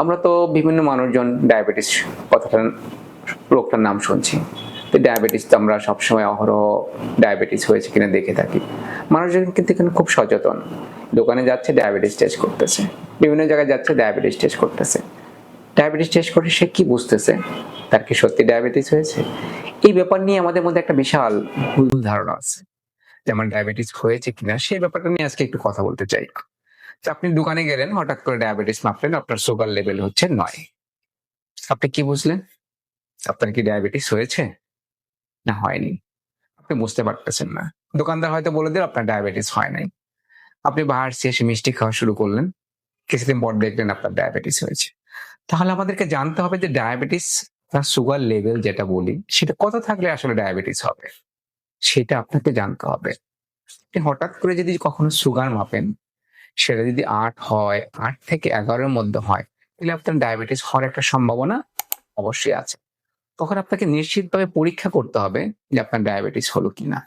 আমরা তো বিভিন্ন মানুষজন ডায়াবেটিস কথাটা রোগটার নাম শুনছি। তো ডায়াবেটিস তো আমরা সবসময় অহরহ ডায়াবেটিস হয়েছে কিনা দেখে থাকি। মানুষজন কিন্তু এখানে খুব সচেতন। দোকানে যাচ্ছে ডায়াবেটিস টেস্ট করতেছে। বিভিন্ন জায়গায় যাচ্ছে ডায়াবেটিস টেস্ট করতেছে। ডায়াবেটিস টেস্ট করে সে কি বুঝতেছে? তার কি সত্যি ডায়াবেটিস হয়েছে? এই ব্যাপার নিয়ে আমাদের মধ্যে একটা বিশাল ভুল ধারণা আছে। যেমন ডায়াবেটিস হয়েছে কিনা সেই ব্যাপারটা নিয়ে আজকে একটু কথা বলতে চাই। আপনি দোকানে গেলেন, হঠাৎ করে ডায়াবেটিস মাপলেন, আপনার সুগার লেভেল হচ্ছে নয়। আপনি কি বুঝলেন? আপনার কি ডায়াবেটিস হয়েছে? না, হয়নি। আপনি বুঝতে পারতেছেন না। দোকানদার হয়তো বলে দিল, আপনার ডায়াবেটিস হয় নাই। আপনি বাহার এসে মিষ্টি খাওয়া শুরু করলেন। কিছুদিন পর দেখলেন আপনার ডায়াবেটিস হয়েছে। তাহলে আমাদেরকে জানতে হবে যে ডায়াবেটিস তার সুগার লেভেল যেটা বলি, সেটা কত থাকলে আসলে ডায়াবেটিস হবে? সেটা আপনাকে জানতে হবে। হঠাৎ করে যদি কখনো সুগার মাপেন সেটা যদি আট হয়, আট থেকে এগারোর মধ্যে হয়, তাহলে আপনার ডায়াবেটিস হওয়ার একটা সম্ভাবনা অবশ্যই আছে। তখন আপনাকে নিশ্চিতভাবে পরীক্ষা করতে হবে যে আপনার ডায়াবেটিস হলো কিনা।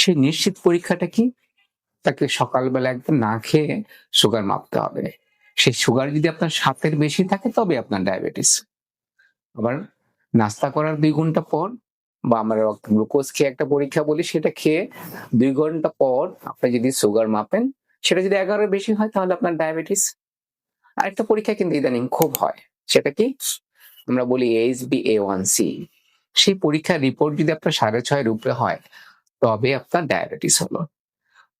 সেই নিশ্চিত পরীক্ষাটা কি? তাকে সকালবেলা একদম না খেয়ে সুগার মাপতে হবে। সেই সুগার যদি আপনার সাতের বেশি থাকে তবে আপনার ডায়াবেটিস আবার নাস্তা করার দুই ঘণ্টা পর বা আমরা গ্লুকোজ খেয়ে একটা পরীক্ষা বলি, সেটা খেয়ে দুই ঘণ্টা পর আপনি যদি সুগার মাপেন সেটা যদি এগারোর বেশি হয়, তাহলে আপনার ডায়াবেটিস আরেকটা পরীক্ষা কিন্তু ইদানিং খুব হয়। সেটা কি? আমরা বলি H B A one C সেই পরীক্ষার রিপোর্ট যদি আপনার সাড়ে ছয়ের উপরে হয়, তবে আপনার ডায়াবেটিস হলো।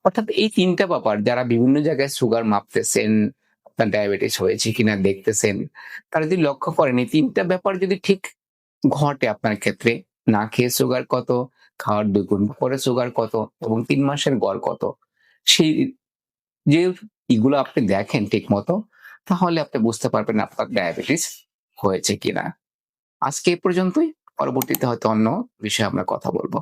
অর্থাৎ এই তিনটা ব্যাপার, যারা বিভিন্ন জায়গায় সুগার মাপতেছেন, আপনার ডায়াবেটিস হয়েছে কিনা দেখতেছেন, তারা যদি লক্ষ্য করেন, এই তিনটা ব্যাপার যদি ঠিক ঘটে আপনার ক্ষেত্রে, না খেয়ে সুগার কত, খাওয়ার দুই ঘণ্টা পরে সুগার কত এবং তিন মাসের গড় কত, সেই যে এগুলো আপনি দেখেন ঠিক মতো তাহলে আপনি বুঝতে পারবেন আপনার ডায়াবেটিস হয়েছে কিনা। আজকে এই পর্যন্তই, পরবর্তীতে হয়তো অন্য বিষয়ে আমরা কথা বলব।